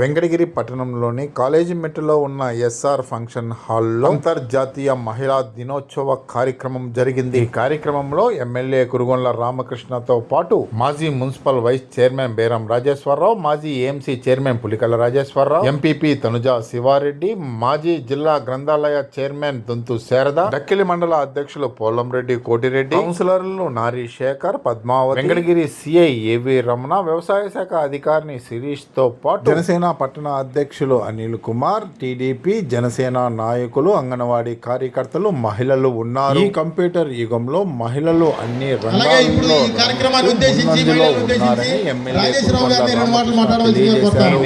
Venkatagiri పట్టణంలోని college మెట్టులో ఉన్న SR function హాల్లో అంతర్జాతీయ మహిళా దినోత్సవ కార్యక్రమం జరిగింది. ఈ కార్యక్రమంలో ఎమ్మెల్యే కురుగొండ్ల రామకృష్ణతో పాటు మాజీ municipal vice chairman Beram Rajeshwararao మాజీ AMC chairman Pulikala Rajeshwararao MPP Tanuja Sivareddy మాజీ జిల్లా గ్రంథాలయ చైర్మన్ దొంతు శారద డక్కిలి మండల అధ్యక్షులు పోలంరెడ్డి కోటిరెడ్డి కౌన్సిలర్లు నారీ శేఖర్ పద్మావతి వెంకటగిరి సిఐ ఏవి రమణ వ్యవసాయ శాఖ అధికారిని శిరీష్తో పాటు జనసేన పట్టణ అధ్యక్షులు అనిల్ కుమార్ టీడీపీ జనసేన నాయకులు అంగన్వాడీ కార్యకర్తలు మహిళలు ఉన్నారు ఈ కంప్యూటర్ యుగంలో మహిళలు అన్ని అలాగే ఇప్పుడు రంగాల్లో ఈ కార్యక్రమాన్ని ఉద్దేశించి ముందంజలో మహిళలను ఉద్దేశించి ఉన్నారని ఎమ్మెల్యే.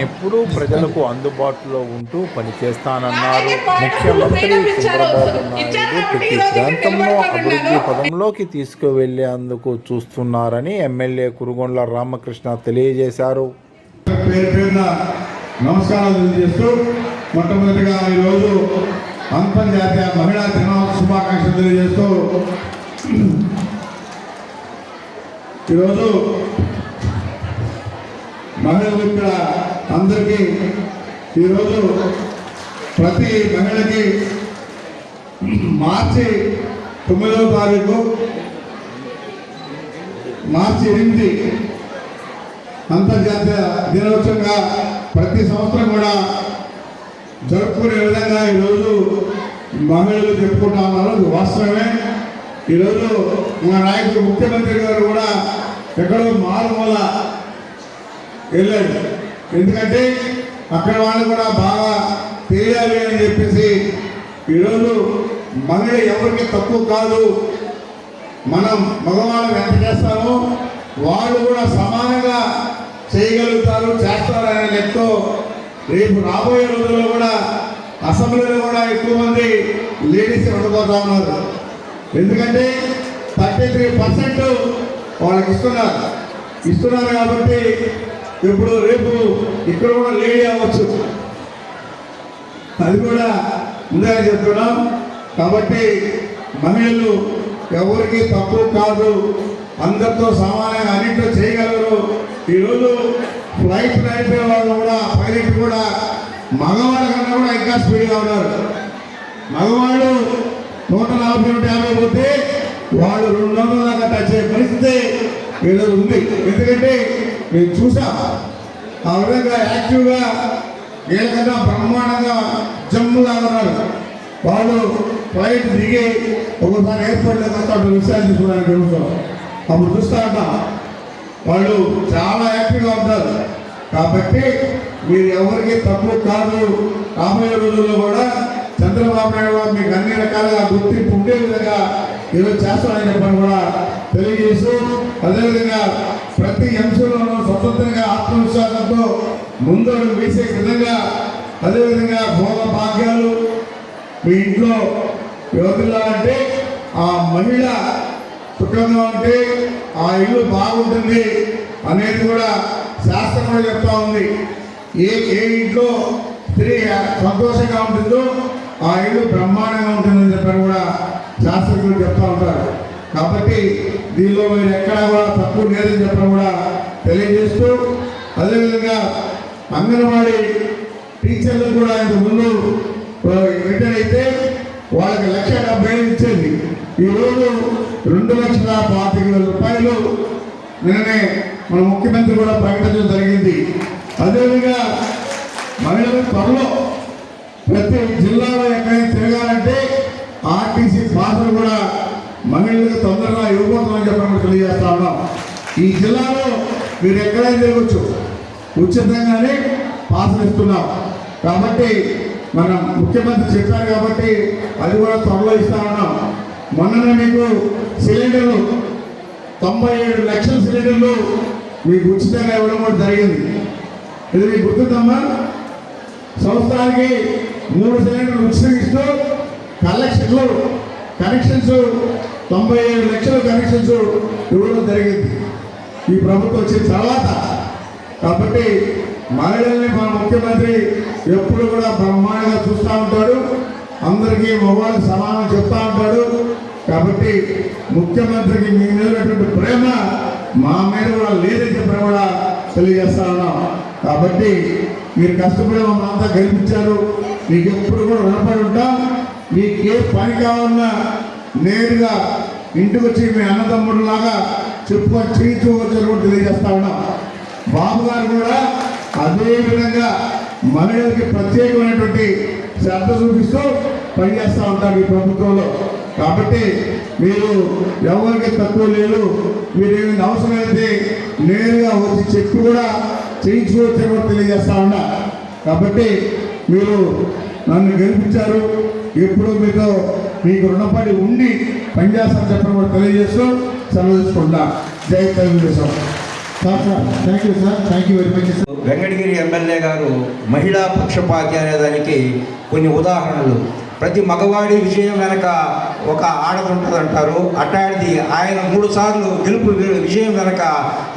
ఎప్పుడూ ప్రజలకు అందుబాటులో ఉంటూ పనిచేస్తానన్నారు ముఖ్యమంత్రి. చంద్రబాబు నాయుడు ప్రతి ప్రాంతంలో. అభివృద్ధి పదంలోకి తీసుకువెళ్ళేందుకు చూస్తున్నారని ఎమ్మెల్యే కురుగొండ్ల రామకృష్ణ తెలియజేశారు పేరు పేరున నమస్కారాలు తెలియజేస్తూ మొట్టమొదటిగా ఈరోజు అంతర్జాతీయ మహిళా దినోత్సవ శుభాకాంక్షలు తెలియజేస్తూ ఈరోజు మహిళలు ఇక్కడ అందరికీ ఈరోజు ప్రతి మహిళకి మార్చి తొమ్మిదవ తారీఖు మార్చి ఎనిమిది అంతర్జాతీయ దినోత్సవంగా ప్రతి సంవత్సరం కూడా జరుపుకునే విధంగా ఈరోజు మహిళలు చెప్పుకుంటా ఉన్నారు. వాస్తవమే. ఈరోజు మా నాయకుడు ముఖ్యమంత్రి గారు కూడా ఎక్కడో మారుమూల వెళ్ళాడు. ఎందుకంటే అక్కడ వాళ్ళు కూడా బాగా తెలియాలి అని చెప్పేసి ఈరోజు మహిళ ఎవరికి తక్కువ కాదు. మనం మగవాళ్ళం ఎంత చేస్తామో వాళ్ళు కూడా సమానంగా చేయగలుగుతారు చేస్తారనే లెక్కతో రేపు రాబోయే రోజుల్లో కూడా అసెంబ్లీలో కూడా ఎక్కువ మంది లేడీస్ ఉండబోతా ఉన్నారు. ఎందుకంటే థర్టీ త్రీ పర్సెంట్ వాళ్ళకి ఇస్తున్నారు. ఇస్తున్నారు కాబట్టి ఇప్పుడు రేపు ఇక్కడ కూడా లేడీ అవ్వచ్చు. అది కూడా ముందే చెప్తున్నాం. కాబట్టి మహిళలు ఎవరికి తక్కువ కాదు. అందరితో సమానంగా అన్నింటిలో చేయగలరు. ఈరోజు ఫ్లైట్ నడిపే వాళ్ళు కూడా పైలట్ కూడా మగవాళ్ళ కన్నా కూడా ఇంకా స్పీడ్గా ఉన్నారు. మగవాళ్ళు నూట నలభై నూట యాభై పోతే వాళ్ళు రెండు వందల దాకా టచ్ అయ్యే పరిస్థితి ఈరోజు ఉంది. ఎందుకంటే నేను చూసా. ఆ విధంగా యాక్టివ్గా వీళ్ళకన్నా బ్రహ్మాండంగా జమ్ముగా ఉన్నారు. వాళ్ళు ఫ్లైట్ దిగి ఒకసారి ఎయిర్పోర్ట్లో వస్తా విషయాలు తీసుకోవడానికి అప్పుడు చూస్తా ఉంటాం. వాళ్ళు చాలా యాక్టివ్గా ఉంటారు. కాబట్టి మీరు ఎవరికి తప్పు కాదు. రాబోయే రోజుల్లో కూడా చంద్రబాబు నాయుడు గారు మీకు అన్ని రకాలుగా గుర్తింపు ఉండే విధంగా ఈరోజు చేస్తామని చెప్పని కూడా తెలియజేస్తూ అదేవిధంగా ప్రతి అంశంలోనూ స్వతంత్రంగా ఆత్మవిశ్వాసంతో ముందడు వేసే విధంగా అదేవిధంగా భోగ భాగ్యాలు మీ ఇంట్లో యువతిలా అంటే ఆ మహిళ సుఖంగా ఉంటే ఆ ఇల్లు బాగుంటుంది అనేది కూడా శాస్త్రంలో చెప్తా ఉంది. ఏ ఏ ఇంట్లో స్త్రీ సంతోషంగా ఉంటుందో ఆ ఇల్లు బ్రహ్మాండంగా ఉంటుందని చెప్పని కూడా శాస్త్రజ్ఞులు చెప్తా ఉంటారు. కాబట్టి దీనిలో మీరు ఎక్కడా కూడా తక్కువ లేదని చెప్పడం కూడా తెలియజేస్తూ అదేవిధంగా అంగన్వాడీ టీచర్లు కూడా ఇంత ముందు రిటైర్ అయితే వాళ్ళకి లక్ష డెబ్బై ఐదు ఇచ్చేది. ఈరోజు రెండు లక్షల పాతిక వేల రూపాయలు నిన్ననే మన ముఖ్యమంత్రి కూడా ప్రకటించడం జరిగింది. అదేవిధంగా మహిళల త్వరలో ప్రతి జిల్లాలో ఎక్కడైనా తిరగాలంటే ఆర్టీసీ పాత్ర కూడా మహిళలకు తొందరగా ఇవ్వబోతుందని చెప్పడం తెలియజేస్తా ఉన్నాం. ఈ జిల్లాలో మీరు ఎక్కడైనా తిరగచ్చు. ఉచితంగానే పాసులు ఇస్తున్నాం. కాబట్టి మనం ముఖ్యమంత్రి చెప్పారు కాబట్టి అది కూడా త్వరలో ఇస్తా ఉన్నాం. మొన్ననే మీకు సిలిండర్లు తొంభై ఏడు లక్షల సిలిండర్లు మీకు ఉచితంగా ఇవ్వడం కూడా జరిగింది. ఇది మీకు గుర్తుందమ్మా? సంవత్సరానికి మూడు సిలిండర్లు ఉచితంగా ఇస్తూ కలెక్షన్లు కనెక్షన్స్ తొంభై ఏడు లక్షల కనెక్షన్స్ ఇవ్వడం జరిగింది. ఈ ప్రభుత్వం వచ్చిన తర్వాత కాబట్టి మహిళల్ని మన ముఖ్యమంత్రి ఎప్పుడు కూడా బ్రహ్మాండంగా చూస్తూ ఉంటాడు. అందరికీ మగవాళ్ళకి సమానం చెప్తా ఉంటాడు. కాబట్టి ముఖ్యమంత్రికి మీ మీదటువంటి ప్రేమ మా మీద కూడా లేదని చెప్పిన కూడా తెలియజేస్తా ఉన్నాం. కాబట్టి మీరు కష్టపడి మమ్మల్ని అంతా గెలిపించారు. మీకు ఎప్పుడు కూడా రుణపడి ఉంటాం. మీకు ఏ పని కావాలన్నా నేరుగా ఇంటికి వచ్చి మీ అన్నదమ్ముడులాగా చెప్పుకొని చేయించుకోవచ్చు కూడా తెలియజేస్తా ఉన్నాం. బాబు గారు కూడా అదే విధంగా మహిళలకి ప్రత్యేకమైనటువంటి శ్రద్ధ చూపిస్తూ పనిచేస్తూ ఉంటారు ఈ ప్రభుత్వంలో. కాబట్టి మీరు ఎవరికి తక్కువ లేదు మీరు ఏమైనా అవసరమైతే నేరుగా వచ్చి చెప్పి కూడా చేయించుకోవచ్చని కూడా తెలియజేస్తా ఉన్నా. కాబట్టి మీరు నన్ను గెలిపించారు ఎప్పుడూ మీతో మీకు రుణపడి ఉండి పనిచేస్తాను చెప్పడం కూడా తెలియజేస్తూ సెలవు తీసుకుంటా జై తెలుగుదేశం. వెంకటగిరి ఎమ్మెల్యే గారు మహిళా పక్షపాతి అనేదానికి కొన్ని ఉదాహరణలు. ప్రతి మగవాడి విజయం వెనక ఒక ఆడదుంటుంది అంటారు అట్లాంటిది ఆయన మూడు సార్లు గెలుపు విజయం వెనక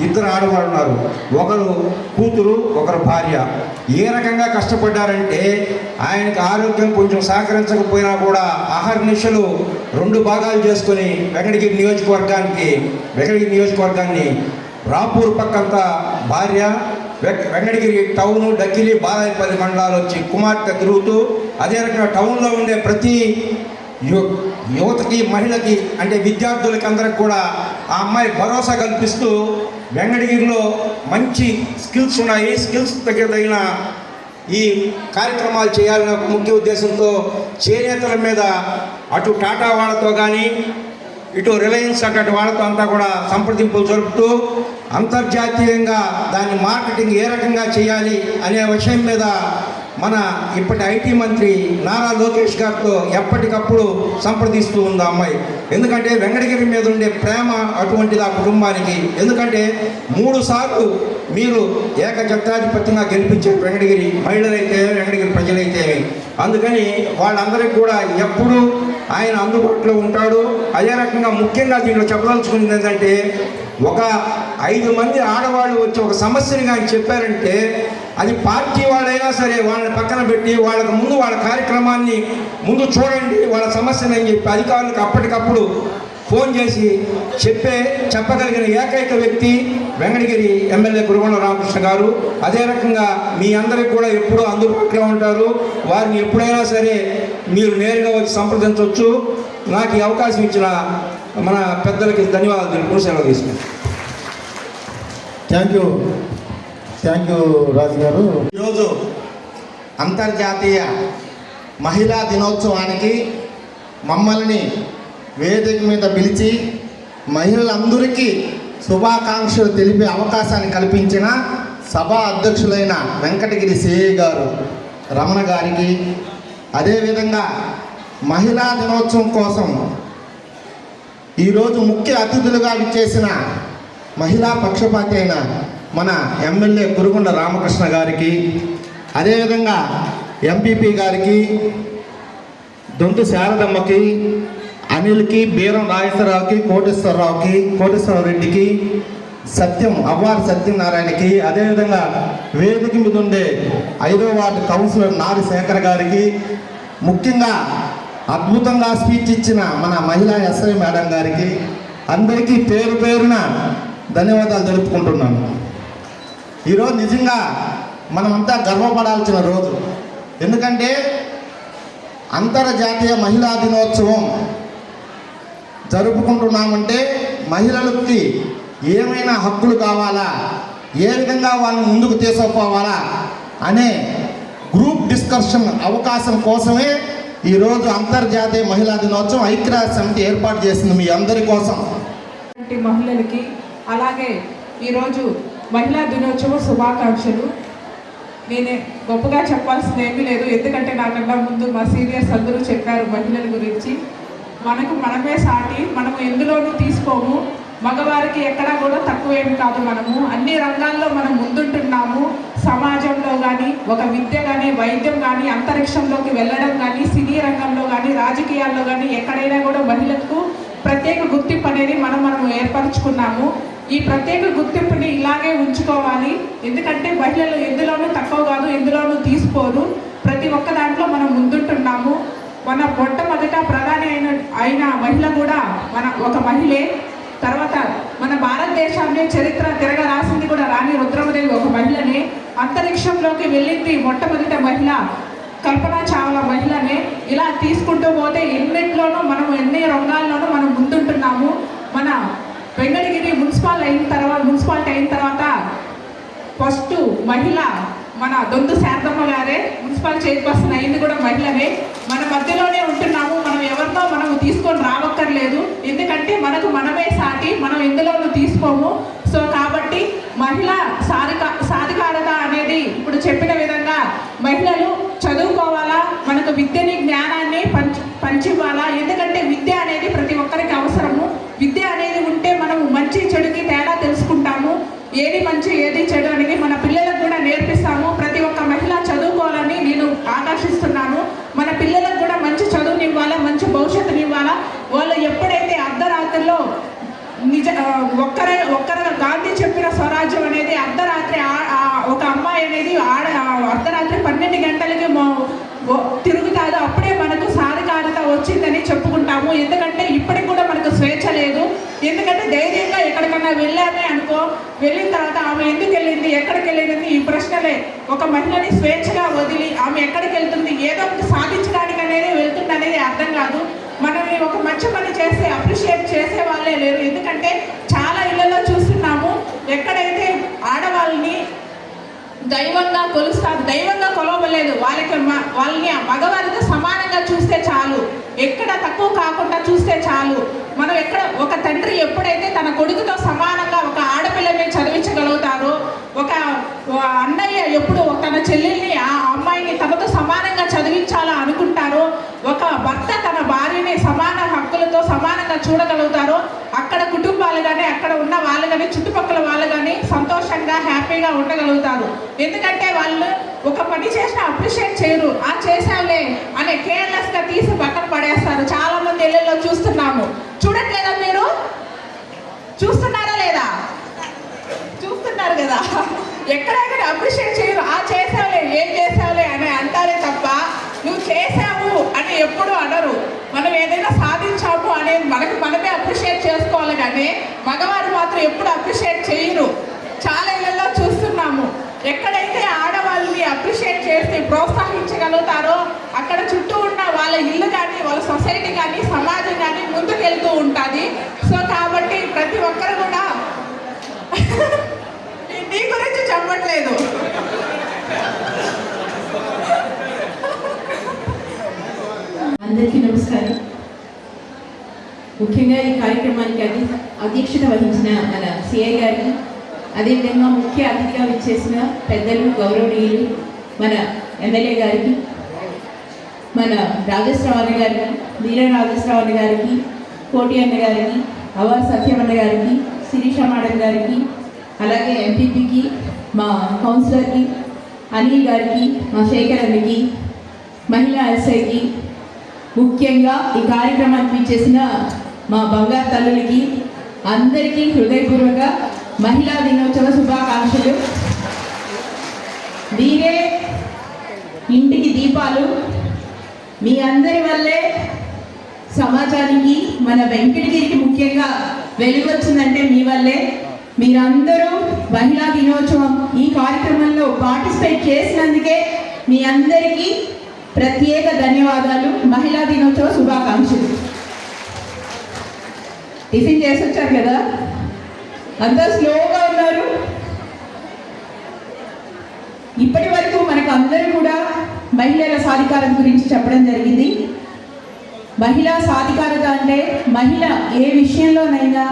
ఇద్దరు ఆడవాళ్ళు ఉన్నారు. ఒకరు కూతురు ఒకరు భార్య. ఏ రకంగా కష్టపడ్డారంటే ఆయనకి ఆరోగ్యం కొంచెం సహకరించకపోయినా కూడా అహర్నిశలు రెండు భాగాలు చేసుకొని వెంకటగిరి నియోజకవర్గానికి వెంకటగిరి నియోజకవర్గాన్ని రాంపూర్ పక్కంతా భార్య వెంక- వెంకటగిరి టౌన్ డక్కిలి బాలాయపల్లి మండలాలు వచ్చి కుమార్తె తిరుగుతూ అదే రకంగా టౌన్లో ఉండే ప్రతి యు- యువతకి మహిళకి అంటే విద్యార్థులకి అందరికి కూడా ఆ అమ్మాయి భరోసా కల్పిస్తూ వెంకటగిరిలో మంచి స్కిల్స్ ఉన్నాయి. స్కిల్స్ తగిన ఈ కార్యక్రమాలు చేయాలనే ఒక ముఖ్య ఉద్దేశంతో చేనేతల మీద అటు టాటా వాళ్ళతో కానీ ఇటు రిలయన్స్ అటువంటి వాళ్ళతో అంతా కూడా సంప్రదింపులు జరుపుతూ అంతర్జాతీయంగా దాని మార్కెటింగ్ ఏ రకంగా చేయాలి అనే విషయం మీద మన ఇప్పటి ఐటీ మంత్రి నారా లోకేష్ గారితో ఎప్పటికప్పుడు సంప్రదిస్తూ ఉంది అమ్మాయి. ఎందుకంటే వెంకటగిరి మీద ఉండే ప్రేమ అటువంటిది ఆ కుటుంబానికి. ఎందుకంటే మూడు సార్లు మీరు ఏకజత్తాధిపత్యంగా గెలిపించే వెంకటగిరి మహిళలైతే వెంకటగిరి ప్రజలైతే. అందుకని వాళ్ళందరికీ కూడా ఎప్పుడూ ఆయన అందుబాటులో ఉంటాడు. అదే రకంగా ముఖ్యంగా దీంట్లో చెప్పదలుచుకున్నది ఏంటంటే ఒక ఐదు మంది ఆడవాళ్ళు వచ్చి ఒక సమస్యని కానీ చెప్పారంటే అది పార్టీ వాళ్ళైనా సరే వాళ్ళని పక్కన పెట్టి వాళ్ళకి ముందు వాళ్ళ కార్యక్రమాన్ని ముందు చూడండి వాళ్ళ సమస్యని అని చెప్పి అధికారులకు అప్పటికప్పుడు ఫోన్ చేసి చెప్పే చెప్పగలిగిన ఏకైక వ్యక్తి వెంకటగిరి ఎమ్మెల్యే కురుగొండ రామకృష్ణ గారు. అదే రకంగా మీ అందరికి కూడా ఎప్పుడూ అందుబాటులో ఉంటారు. వారిని ఎప్పుడైనా సరే మీరు నేరుగా వచ్చి సంప్రదించవచ్చు. నాకు ఈ అవకాశం ఇచ్చిన మన పెద్దలకి ధన్యవాదాలు తెలుపుతూ సెలవు తీసుకుంటాను thank you thank you Raju garu. ఈరోజు అంతర్జాతీయ మహిళా దినోత్సవానికి మమ్మల్ని వేదిక మీద పిలిచి మహిళలందరికీ శుభాకాంక్షలు తెలిపే అవకాశాన్ని కల్పించిన సభా అధ్యక్షులైన వెంకటగిరి సిఐ గారు రమణ గారికి. అదేవిధంగా మహిళా దినోత్సవం కోసం ఈరోజు ముఖ్య అతిథులుగా విచ్చేసిన మహిళా పక్షపాతి అయిన మన ఎమ్మెల్యే కురుగుండ రామకృష్ణ గారికి అదేవిధంగా ఎంపీపీ గారికి దొంతు శారదమ్మకి అనిల్కి బీరం రాజేశ్వరరావుకి కోటేశ్వరరావుకి కోటేశ్వర రెడ్డికి సత్యం అవ్వారి సత్యనారాయణకి అదేవిధంగా వేదిక మీద ఉండే ఐదో వార్డు కౌన్సిలర్ నారి శేఖర్ గారికి ముఖ్యంగా అద్భుతంగా స్పీచ్ ఇచ్చిన మన మహిళా ఎస్ఐ మేడం గారికి అందరికీ పేరు పేరున ధన్యవాదాలు తెలుపుకుంటున్నాను. ఈరోజు నిజంగా మనమంతా గర్వపడాల్సిన రోజు. ఎందుకంటే అంతర్జాతీయ మహిళా దినోత్సవం జరుపుకుంటున్నామంటే మహిళలకి ఏమైనా హక్కులు కావాలా? ఏ విధంగా వాళ్ళని ముందుకు తీసుకుపోవాలా? అనే గ్రూప్ డిస్కషన్ అవకాశం కోసమే ఈరోజు అంతర్జాతీయ మహిళా దినోత్సవం ఐక్యరాజ్య సమితి ఏర్పాటు చేసింది మీ అందరి కోసం. మహిళలకి అలాగే ఈరోజు మహిళా దినోత్సవ శుభాకాంక్షలు. నేనే గొప్పగా చెప్పాల్సింది ఏమీ లేదు. ఎందుకంటే నాకన్నా ముందు మా సీనియర్స్ అందరూ చెప్పారు మహిళల గురించి. మనకు మనమే సాటి మనము ఎందులోనూ తీసుకోము. మగవారికి ఎక్కడా కూడా తక్కువేమి కాదు మనము. అన్ని రంగాల్లో మనం ముందుంటున్నాము. సమాజంలో కానీ ఒక విద్య కానీ వైద్యం కానీ అంతరిక్షంలోకి వెళ్ళడం కానీ సినీ రంగంలో కానీ రాజకీయాల్లో కానీ ఎక్కడైనా కూడా మహిళలకు ప్రత్యేక గుర్తింపు అనేది మనం మనం ఏర్పరచుకున్నాము. ఈ ప్రత్యేక గుర్తింపుని ఇలాగే ఉంచుకోవాలి. ఎందుకంటే మహిళలు ఎందులోనూ తక్కువ కాదు ఎందులోనూ తీసుకోరు ప్రతి ఒక్క దాంట్లో మనం ముందుంటున్నాము. మన మొట్టమొదట ప్రధాని అయిన అయిన మహిళ కూడా మన ఒక మహిళే. మన భారతదేశాన్ని చరిత్ర తిరగ రాసింది కూడా రాణి రుద్రమదేవి ఒక మహిళనే. అంతరిక్షంలోకి వెళ్ళింది మొట్టమొదటి మహిళ కల్పనా చావ్లా మహిళనే. ఇలా తీసుకుంటూ పోతే ఎన్నిట్లోనూ మనం ఎన్ని రంగాల్లోనూ మనం ముందుంటున్నాము. మన వెంకటగిరి మున్సిపాల్ అయిన తర్వాత మున్సిపాలిటీ అయిన తర్వాత ఫస్ట్ మహిళ మన దొంతు శాంతమ్మ గారే మున్సిపల్ చైర్పర్సన్ అయింది కూడా మహిళనే మన మధ్యలోనే ఉంటున్నాము మనం ఎవరినో మనం తీసుకొని రావక్కర్లేదు. ఎందుకంటే మనకు మనమే సాటి మనం ఎందులోనూ తీసుకోము. సో కాబట్టి మహిళ సాధిక సాధికారత అనేది ఇప్పుడు చెప్పిన విధంగా మహిళలు చదువుకోవాలా మనకు విద్యని జ్ఞానాన్ని పంచి పంచివ్వాలా? ఎందుకంటే విద్య అనేది ప్రతి ఒక్కరికి అవసరము. విద్య అనేది ఉంటే మనము మంచి చెడుకి తేడా తెలుసుకుంటాము. ఏది మంచి ఏది చెడు అనేది మన పిల్లలకు నేర్పిస్తాము. ప్రతి ఒక్క మహిళ చదువుకోవాలని నేను ఆకర్షిస్తున్నాను మన పిల్లలకు కూడా మంచి చదువునివ్వాలా మంచి భవిష్యత్తునివ్వాలా వాళ్ళు ఎప్పుడైతే అర్ధరాత్రిలో నిజ ఒక్కరే ఒక్కర గాంధీ చెప్పిన స్వరాజ్యం అనేది అర్ధరాత్రి ఆ- ఒక అమ్మాయి అనేది ఆడ అర్ధరాత్రి పన్నెండు గంటలకి తిరుగుతాదో అప్పుడే మనకు సాధికారత వచ్చిందని చెప్పుకుంటాము. ఎందుకంటే ఇప్పటికి కూడా మనకు స్వేచ్ఛ లేదు ఎందుకంటే ధైర్యంగా ఎక్కడికన్నా వెళ్ళామే అనుకో వెళ్ళిన తర్వాత ఆమె ఎందుకు వెళ్ళింది ఎక్కడికి వెళ్ళింది ఈ ప్రశ్నలే. ఒక మహిళని స్వేచ్ఛగా వదిలి ఆమె ఎక్కడికి వెళ్తుంది ఏదో ఒకటి సాధించడానికి అనేది వెళ్తుంది అనేది అర్థం కాదు. మనల్ని ఒక మంచి పని చేస్తే అప్రిషియేట్ చేసే వాళ్ళే లేరు. ఎందుకంటే చాలా ఇళ్ళలో చూస్తున్నాము ఎక్కడైతే ఆడవాళ్ళని దైవంగా కొలుస్తారు దైవంగా కొలవలేదు వాళ్ళకి వాళ్ళని మగవారితో సమానంగా చూస్తే చాలు. ఎక్కడ తక్కువ కాకుండా చూస్తే చాలు మనం ఎక్కడ ఒక తండ్రి ఎప్పుడైతే తన కొడుకుతో సమానంగా ఒక ఆడపిల్లని చదివించగలుగుతారు. ఒక అన్నయ్య ఎప్పుడు తన చెల్లెల్ని ఆ అమ్మాయిని తనతో సమానంగా చదివించాలా అనుకుంటారు ఒక భర్త తన భార్యని సమాన హక్కులతో సమానంగా చూడగలుగుతారు అక్కడ కుటుంబాలు కానీ అక్కడ ఉన్న వాళ్ళు కానీ చుట్టుపక్కల వాళ్ళు కానీ సంతోషంగా హ్యాపీగా ఉండగలుగుతారు. ఎందుకంటే వాళ్ళు ఒక పని చేసినా అప్రిషియేట్ చేయరు. ఆ చేసావులే అనే కేర్లెస్గా తీసి పక్కన పడేస్తారు. చాలామంది ఇళ్ళల్లో చూస్తున్నాము. చూడట్లేదా మీరు? చూస్తున్నారా లేదా? చూస్తున్నారు కదా. ఎక్కడెక్కడ అప్రిషియేట్ చేయరు. ఆ చేసావులే ఏం చేసావులే అని అంటారే తప్ప నువ్వు చేసావు అని ఎప్పుడు అనరు. మనం ఏదైనా సాధించాము అనేది మనకు మనమే అప్రిషియేట్ చేసుకోవాలి కానీ మగవారు మాత్రం ఎప్పుడు అప్రిషియేట్ చేయరు చాలా ఇళ్ళల్లో చూస్తున్నాము ఎక్కడైతే ఆడవాళ్ళని అప్రిషియేట్ చేసి ప్రోత్సహించగలుగుతారో అక్కడ చుట్టూ ఉన్న వాళ్ళ ఇల్లు కానీ వాళ్ళ సొసైటీ కానీ సమాజం కానీ ముందుకెళ్తూ ఉంటుంది. సో కాబట్టి ప్రతి ఒక్కరు కూడా నీ- గురించి చెప్పట్లేదు. అందరికీ నమస్కారం. ముఖ్యంగా ఈ కార్యక్రమానికి అధి అధ్యక్షత వహించిన మన సిఐ గారిని అదేవిధంగా ముఖ్య అతిథిగా విచ్చేసిన పెద్దలు గౌరవనీయులు మన ఎమ్మెల్యే గారికి మన రాజేశ్వరరావు గారికి వీర రాజేశ్వరరావు గారికి కోటి అన్న గారికి అవర్ సత్యమన్న గారికి శిరీష మేడం గారికి అలాగే ఎంపీపీకి మా కౌన్సిలర్కి అనిల్ గారికి మా శేఖర్ అన్నకి మహిళా ఎస్ఐకి ముఖ్యంగా ఈ కార్యక్రమానికి ఇచ్చేసిన మా బంగారు తల్లులకి అందరికీ హృదయపూర్వక మహిళా దినోత్సవ శుభాకాంక్షలు. వీరే ఇంటికి దీపాలు మీ అందరి వల్లే సమాజానికి మన వెంకటగిరికి ముఖ్యంగా వెలుగు వచ్చిందంటే మీ వల్లే. మీరందరూ మహిళా దినోత్సవం ఈ కార్యక్రమంలో పార్టిసిపేట్ చేసినందుకే మీ అందరికీ ప్రత్యేక ధన్యవాదాలు. మహిళా దినోత్సవ శుభాకాంక్షలు. టిఫిన్ చేసి వచ్చారు కదా? అంతా స్లోగా ఉన్నారు. ఇప్పటి వరకు మనకు అందరూ కూడా మహిళల సాధికారత గురించి చెప్పడం జరిగింది. మహిళా సాధికారత అంటే మహిళ ఏ విషయంలోనైనా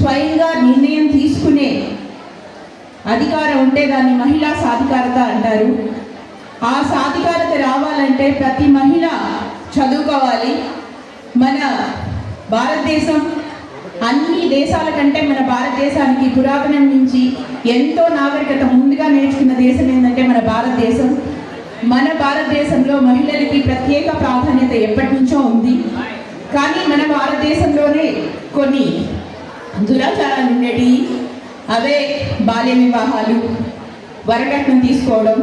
స్వయంగా నిర్ణయం తీసుకునే అధికారం ఉంటే దాన్ని మహిళా సాధికారత అంటారు. ఆ సాధికారత రావాలంటే ప్రతి మహిళ చదువుకోవాలి. మన భారతదేశం అన్ని దేశాల కంటే మన భారతదేశానికి పురాతనం నుంచి ఎంతో నాగరికత ముందుగా నేర్చుకున్న దేశం ఏంటంటే మన భారతదేశం. మన భారతదేశంలో మహిళలకి ప్రత్యేక ప్రాధాన్యత ఎప్పటి నుంచో ఉంది. కానీ మన భారతదేశంలోనే కొన్ని దురాచారాలు ఉండేవి అవే బాల్య వివాహాలు వరకట్నం తీసుకోవడం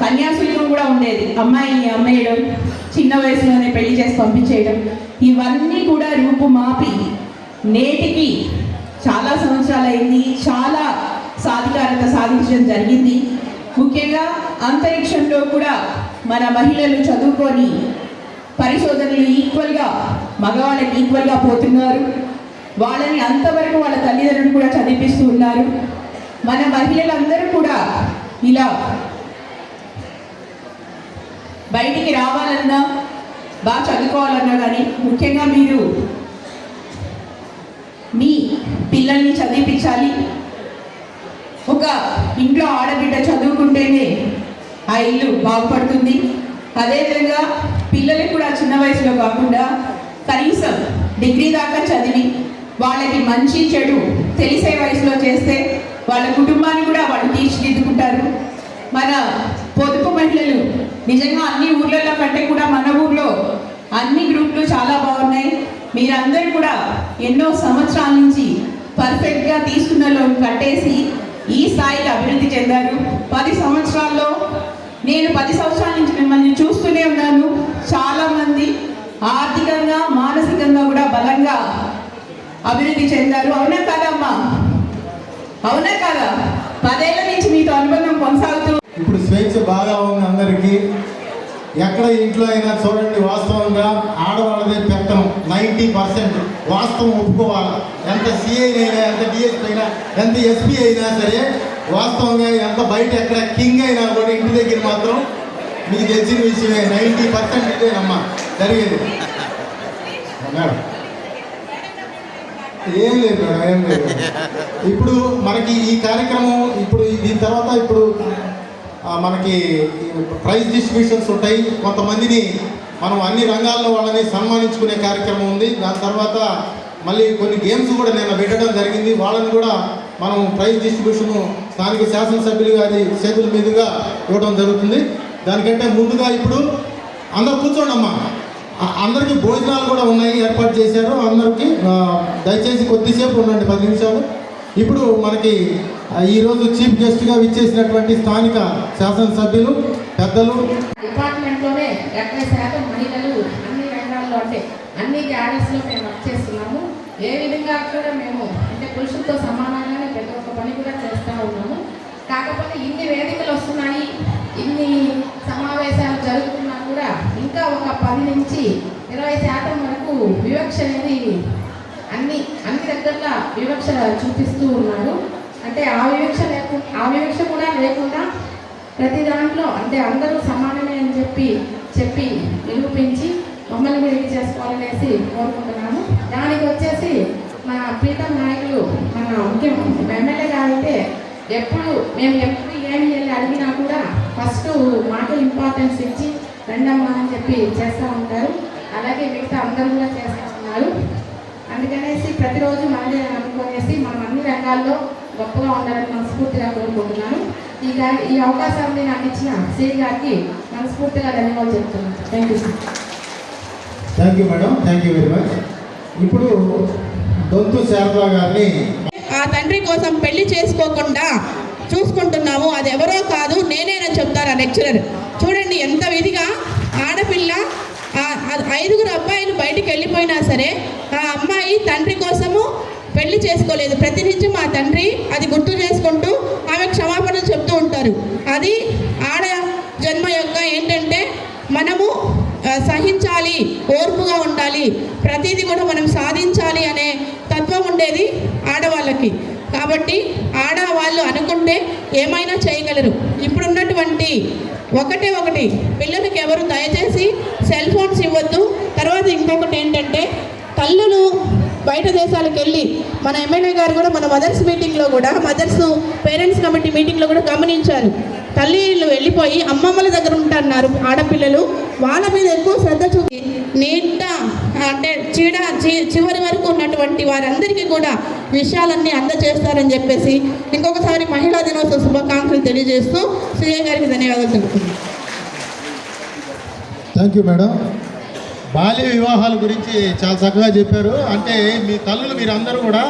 కన్యాశుల్యం కూడా ఉండేది. అమ్మాయిని అమ్మేయడం చిన్న వయసులోనే పెళ్ళి చేసి పంపించేయడం ఇవన్నీ కూడా రూపు మాపి నేటికి చాలా సంవత్సరాలు అయింది చాలా సాధికారత సాధించడం జరిగింది. ముఖ్యంగా అంతరిక్షంలో కూడా మన మహిళలు చదువుకొని పరిశోధనలు ఈక్వల్గా మగవాళ్ళకి ఈక్వల్గా పోతున్నారు. వాళ్ళని అంతవరకు వాళ్ళ తల్లిదండ్రులు కూడా చదివిస్తూ ఉన్నారు. మన మహిళలందరూ కూడా ఇలా బయటికి రావాలన్నా బాగా చదువుకోవాలన్నా కానీ ముఖ్యంగా మీరు మీ పిల్లల్ని చదివించాలి ఒక ఇంట్లో ఆడబిడ్డ చదువుకుంటేనే ఆ ఇల్లు బాగుపడుతుంది. అదేవిధంగా పిల్లలకు కూడా చిన్న వయసులో కాకుండా కనీసం డిగ్రీ దాకా చదివి వాళ్ళకి మంచి చెడు తెలిసే వయసులో చేస్తే వాళ్ళ కుటుంబాన్ని కూడా వాళ్ళు తీర్చిదిద్దుకుంటారు. మన పొదుపు మహిళలు నిజంగా అన్ని ఊర్లలో కంటే కూడా మన ఊర్లో అన్ని గ్రూప్లు చాలా బాగున్నాయి. మీరందరూ కూడా ఎన్నో సంవత్సరాల నుంచి పర్ఫెక్ట్గా తీసుకున్న లోన్ కట్టేసి ఈ స్థాయికి అభివృద్ధి చెందారు. పది సంవత్సరాల్లో నేను పది సంవత్సరాల నుంచి మిమ్మల్ని చూస్తూనే ఉన్నాను. చాలామంది ఆర్థికంగా మానసికంగా కూడా బలంగా అభివృద్ధి చెందారు. అవునా కాదమ్మా అవునా కాదా? పదేళ్ళ నుంచి మీతో అనుబంధం కొనసాగుతూ ఇప్పుడు స్వేచ్ఛ బాగా ఉంది అందరికీ. ఎక్కడ ఇంట్లో అయినా చూడండి వాస్తవంగా ఆడవాళ్ళదే పెత్తనం నైంటీ పర్సెంట్ వాస్తవం ఒప్పుకోవాలి. ఎంత సిఐ అయినా ఎంత డిఎస్పీ అయినా ఎంత ఎస్పీ అయినా సరే వాస్తవంగా ఎంత బయట ఎక్కడ కింగ్ అయినా కూడా ఇంటి దగ్గర మాత్రం మీకు తెలిసిన విషయమే నైంటీ పర్సెంట్ ఇదేనమ్మా జరిగేది. మేడం. ఏం లేదు మేడం ఏం లేదు. ఇప్పుడు మనకి ఈ కార్యక్రమం ఇప్పుడు దీని తర్వాత ఇప్పుడు మనకి ప్రైజ్ డిస్ట్రిబ్యూషన్స్ ఉంటాయి. కొంతమందిని మనం అన్ని రంగాల్లో వాళ్ళని సన్మానించుకునే కార్యక్రమం ఉంది. దాని తర్వాత మళ్ళీ కొన్ని గేమ్స్ కూడా నేను పెట్టడం జరిగింది. వాళ్ళని కూడా మనం ప్రైజ్ డిస్ట్రిబ్యూషన్ స్థానిక శాసనసభ్యులు గారి చేతుల మీదుగా ఇవ్వడం జరుగుతుంది. దానికంటే ముందుగా ఇప్పుడు అందరు కూర్చోండి అమ్మా అందరికీ భోజనాలు కూడా ఉన్నాయి ఏర్పాటు చేశారు. అందరికీ దయచేసి కొద్దిసేపు ఉండండి పది నిమిషాలు. ఇప్పుడు మనకి ఈరోజు చీఫ్ గెస్ట్గా విచ్చేసినటువంటి స్థానిక శాసనసభ్యులు పెద్దలు. డిపార్ట్మెంట్లోనే డెబ్బై శాతం మహిళలు అన్ని రంగాల్లో అంటే అన్ని క్యాడర్స్లో మేము వర్క్ చేస్తున్నాము. ఏ విధంగా కూడా మేము అంటే పురుషులతో సమానంగానే ప్రతి ఒక్క పని కూడా చేస్తూ ఉన్నాము. కాకపోతే ఇన్ని వేదికలు వస్తున్నాయి ఇన్ని సమావేశాలు జరుగుతున్నా కూడా ఇంకా ఒక పది నుంచి ఇరవై శాతం వరకు వివక్ష అనేది అన్ని అన్ని దగ్గరలో వివక్ష చూపిస్తూ ఉన్నారు. అంటే ఆ లేకుండా ఆ కూడా లేకుండా ప్రతి దాంట్లో అంటే అందరూ సమానమే అని చెప్పి చెప్పి నిరూపించి మమ్మల్ని మీరు చేసుకోవాలనేసి కోరుకుంటున్నాము. దానికి వచ్చేసి మన ప్రీతం నాయకులు మన ముఖ్యమంత్రి ఎమ్మెల్యే గారైతే ఎప్పుడు మేము ఎప్పుడు ఏమి వెళ్ళి అడిగినా కూడా ఫస్ట్ మాకు ఇంపార్టెన్స్ ఇచ్చి రెండమ్మా అని చెప్పి చేస్తూ ఉంటారు. అలాగే మిగతా అందరూ కూడా చేస్తూ ఉన్నారు. అందుకనేసి ప్రతిరోజు మనదే అనుకునేసి మనం అన్ని రంగాల్లో గొప్పగా ఉండాలని మనస్ఫూర్తిగా కోరుకుంటున్నాను. ఈ ఈ అవకాశాన్ని నాకు ఇచ్చిన శ్రీ గారికి మనస్ఫూర్తిగా ధన్యవాదాలు చెప్తున్నాను. Thank you sir thank you madam thank you very much ఇప్పుడు దొంతు శారదా గారిని ఆ తండ్రి కోసం పెళ్ళి చేసుకోకుండా చూసుకుంటున్నాము. అది ఎవరో కాదు నేనేనని చెప్తారు ఆ లెక్చరర్. చూడండి ఎంత విధిగా ఆడపిల్ల ఐదుగురు అబ్బాయిలు బయటికి వెళ్ళిపోయినా సరే ఆ అమ్మాయి తండ్రి కోసము పెళ్ళి చేసుకోలేదు. ప్రతినిత్యం మా తండ్రి అది గుర్తు చేసుకుంటూ ఆమె క్షమాపణ చెప్తూ ఉంటారు. అది ఆడ జన్మ యొక్క ఏంటంటే మనము సహించాలి ఓర్పుగా ఉండాలి. ప్రతిదీ కూడా మనం సాధించాలి అనే తత్వం ఉండేది ఆడవాళ్ళకి. కాబట్టి ఆడవాళ్ళు అనుకుంటే ఏమైనా చేయగలరు. ఇప్పుడున్నటువంటి ఒకటే ఒకటి పిల్లలకి ఎవరు దయచేసి సెల్ ఫోన్స్ ఇవ్వద్దు. తర్వాత ఇంకొకటి ఏంటంటే తల్లులు బయట దేశాలకు వెళ్ళి మన ఎమ్మెల్యే గారు కూడా మన మదర్స్ మీటింగ్లో కూడా మదర్స్ పేరెంట్స్ కమిటీ మీటింగ్లో కూడా గమనించారు. తల్లిలు వెళ్ళిపోయి అమ్మమ్మల దగ్గర ఉంటున్నారు ఆడపిల్లలు. వాళ్ళ మీద ఎక్కువ శ్రద్ధ చూపి నీట అంటే చీడ చివరి వరకు ఉన్నటువంటి వారందరికీ కూడా విషయాలన్నీ అందజేస్తారని చెప్పేసి ఇంకొకసారి మహిళా దినోత్సవ శుభాకాంక్షలు తెలియజేస్తూ సిఐ గారికి ధన్యవాదాలు తెలుపుతున్నాను థ్యాంక్ యూ మేడం బాల్య వివాహాల గురించి చాలా చక్కగా చెప్పారు. అంటే మీ తల్లులు మీరు అందరూ కూడా